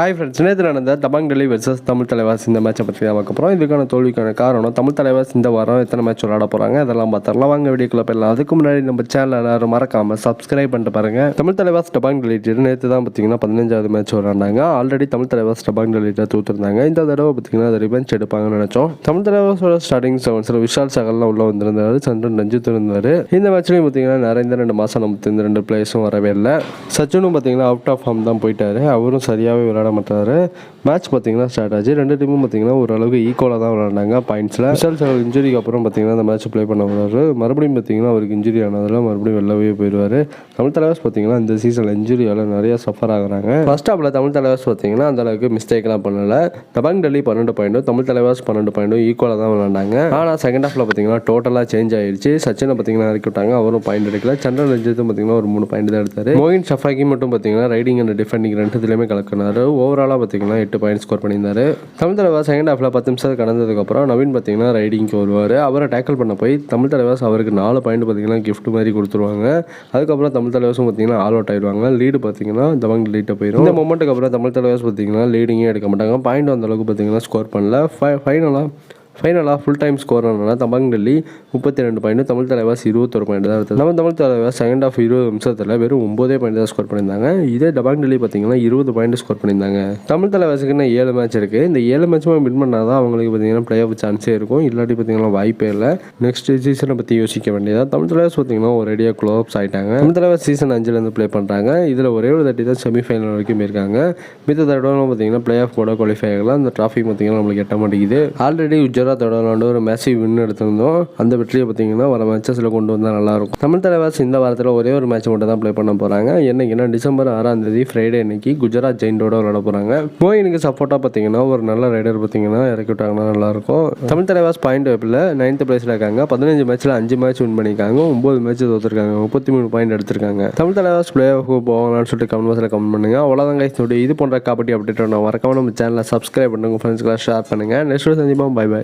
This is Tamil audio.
ஹாய் ஃப்ரெண்ட்ஸ் நேற்று நடந்த தபாங் டெல்லி வெர்சஸ் தமிழ் தலைவாஸ் இந்த மேட்சை பற்றி தான் பார்க்க போகிறோம் இதுக்கான தோல்விக்கான காரணம் தமிழ் தலைவாஸ் இந்த வாரம் எத்தனை மேட்ச் விளாட போகிறாங்க அதெல்லாம் பார்த்துடலாம். வாங்க வீடியோக்குள்ள போயிடலாம். அதுக்கு முன்னாடி நம்ம சேனல் எல்லாரும் மறக்காமல் சப்ஸ்கிரைப் பண்ணிட்டு பாருங்க. தமிழ் தலைவாஸ் டபாங் டெலிட்டு நேற்று தான் பார்த்தீங்கன்னா பதினஞ்சாவது மேட்ச் விளாண்டாங்க ஆல்ரெடி தமிழ் தலைவாஸ் டபாங் டெலிட்டை தூத்துருந்தாங்க. இந்த தடவை பார்த்தீங்கன்னா அதை ரிவெஞ்ச் எடுப்பாங்கன்னு நினச்சோம். தமிழ் தலைவாஸோட ஸ்டார்டிங் செவன்ஸில் விஷால் சகல்லாம் உள்ள வந்திருந்தாரு. சந்திரன் ரஞ்சித் இருந்தார். இந்த மேட்ச்லையும் பார்த்தீங்கன்னா நிறைய ரெண்டு மாதம் நம்ம இந்த ரெண்டு பிளேயர்ஸும் வரவே இல்லை. சச்சினும் பார்த்தீங்கன்னா அவுட் ஆஃப் ஃபார்ம் தான் போயிட்டாரு. அவரும் சரியாகவே விளையாட மாட்டாரு. மேட்ச் பார்த்தீங்கன்னா ஸ்டார்ட் ஆச்சு. ரெண்டு டீமும் பார்த்தீங்கன்னா ஓரளவுக்கு ஈக்குவலாக தான் விளையாண்டாங்க. பாயிண்ட்ஸில் விஷால் சகல் இன்ஜுரிக்கு அப்புறம் பார்த்தீங்கன்னா அந்த மேட்ச் ப்ளே பண்ண வர்றாரு. மறுபடியும் பார்த்தீங்கன்னா அவருக்கு இன்ஜுரி ஆனதில் மறுபடியும் வெளிலவே போயிடுவார் தமிழ் தலைவாஸ் பார்த்தீங்கன்னா இந்த சீசனில் இன்ஜுரியால் நிறையா சஃபர் ஆகுறாங்க. ஃபர்ஸ்ட் ஹாப்பில் தமிழ் தலைவாஸ் பார்த்தீங்கன்னா அந்த அளவுக்கு மிஸ்டேக்லாம் பண்ணல. தபாங் டெல்லி பன்னெண்டு பாயிண்ட்டும் தமிழ் தலைவாஸ் பன்னெண்டு பாயிண்ட்டும் ஈக்குவலாக தான் விளையாண்டாங்க. ஆனால் செகண்ட் ஹாஃபில் பார்த்தீங்கன்னா டோட்டலாக சேஞ்ச் ஆயிடுச்சு சச்சினை பார்த்தீங்கன்னா இறக்கி விட்டாங்க. அவரும் பாயிண்ட் எடுக்கல. சந்திரன் ரஞ்சித்தும் பார்த்தீங்கன்னா ஒரு மூணு பாயிண்ட் தான் எடுத்தார். மோகின் ஷஃபாக்கி மட்டும் பார்த்தீங்கன்னா ரைடிங் அண்ட் டிஃபெண்டிங் ரெண்டுத்துலையுமே கலக்கினார். ஓவராலாக பார்த்தீங்கன்னா எட்டு பாயிண்ட் ஸ்கோர் பண்ணியிருந்தார். தமிழ் தலைவாஸ் செகண்ட் ஹாஃபில் பத்து நிமிஷம் கடந்ததுக்கப்புறம் நவீன் பார்த்தீங்கன்னா ரைடிங்க்கு வருவார். அவரை டேக்கிள் பண்ண போய் தமிழ் தலைவாஸ் அவருக்கு நாலு பாயிண்ட் பார்த்தீங்கன்னா கிஃப்ட் மாதிரி கொடுத்துருவாங்க. அதுக்கப்புறம் தமிழ் தலைவாசும் பார்த்தீங்கன்னா ஆல் அவுட் ஆயிடுவாங்க. லீடு பார்த்தீங்கன்னா தவங்க லீட்டை போயிடும் இந்த மொமெண்ட்டுக்கு அப்புறம் தமிழ் தலைவாஸ் பார்த்தீங்கன்னா லீடிங்கே எடுக்க மாட்டாங்க. பாயிண்ட் அந்த அளவுக்கு பார்த்தீங்கன்னா ஸ்கோர் பண்ணல. ஃபை ஃபைனலாக ஃபைனலாக ஃபுல் டைம் ஸ்கோர் ஆனா தபாங் டெல்லி முப்பத்தி ரெண்டு பாயிண்ட் தமிழ் தலைவாஸ் இருபத்தொரு பாயிண்ட் தான் எடுத்தது நம்ம தமிழ் தலைவாஸ் செகண்ட் ஆஃப் இருபது நிமிஷத்தில் வெறும் ஒம்போதே பாயிண்ட் தான் ஸ்கோர் பண்ணியிருந்தாங்க. இதே டபாங் டெல்லி பார்த்தீங்கன்னா இருபது பாயிண்ட் ஸ்கோர் பண்ணியிருந்தாங்க. தமிழ் தலைவாஸுக்கு என்ன ஏழு மேட்ச் இருக்குது இந்த ஏழு மேட்சுமே வின் பண்ணால் தான் அவங்களுக்கு பார்த்தீங்கன்னா பிளே ஆஃப் சான்ஸே இருக்கும். இல்லாட்டி பார்த்தீங்கன்னா வாய்ப்பே இல்லை. நெக்ஸ்ட் சீசனை பற்றி யோசிக்க வேண்டியதாக தமிழ் தலைவாஸ் பார்த்தீங்கன்னா ஒரு ரெடியாக க்ளோப்ஸ் ஆகிட்டாங்க தமிழ் தலைவாஸ் சீசன் அஞ்சுலேருந்து ப்ளே பண்ணுறாங்க இதில் ஒரே ஒரு தட்டி தான் செமிஃபைனல் வரைக்கும் போயிருக்காங்க. மித்த தடவை பார்த்தீங்கன்னா பிளே ஆஃப் கூட குவாலிஃபை ஆகலாம் அந்த ட்ராஃபி பார்த்தீங்கன்னா நம்மளுக்கு எட்ட மாட்டேங்குது. ஆல்ரெடி குஜராத்தோட விளாண்டு ஒரு மேசிவ் வின் எடுத்திருந்தோம். அந்த வெற்றியை பார்த்தீங்கன்னா வர மேட்சஸில் கொண்டு வந்தால் நல்லாயிருக்கும். தமிழ் தலைவாஸ் இந்த வாரத்தில் ஒரே ஒரு மேட்ச் மட்டும் தான் ப்ளே பண்ண போகிறாங்க என்னைக்குன்னா டிசம்பர் ஆறாம் தேதி ஃப்ரைடே அன்னைக்கு குஜராத் ஜெயிண்டோட விளாட போகிறாங்க கோயிலுக்கு சப்போர்ட்டாக பார்த்தீங்கன்னா ஒரு நல்ல ரைடர் பார்த்தீங்கன்னா இறக்கி விட்டாங்கன்னா நல்லாயிருக்கும். தமிழ் தலைவாஸ் பாயிண்ட் வேப்பில் நைன்த் பிளேஸில் இருக்காங்க. பதினஞ்சு மேட்ச்சில் அஞ்சு மேட்ச் வின் பண்ணியிருக்காங்க. ஒம்பது மேட்ச் தோற்றுருக்காங்க முப்பத்தி மூணு பாயிண்ட் எடுத்திருக்காங்க. தமிழ் தலைவாஸ் பிளே ஆஃப் போவாங்களான்னு சொல்லிட்டு கமெண்ட் பாக்ஸில் கமெண்ட் பண்ணுங்க. அவ்வளோதான் கைஸ் இது போன்ற கபடி அப்டேட் ஒன்று மறக்காம நம்ம சேனலை சப்ஸ்கிரைப் பண்ணுங்க. ஃப்ரெண்ட்ஸ்க்கெல்லாம் ஷேர் பண்ணுங்கள் நெக்ஸ்ட் சந்திப்போம். Bye bye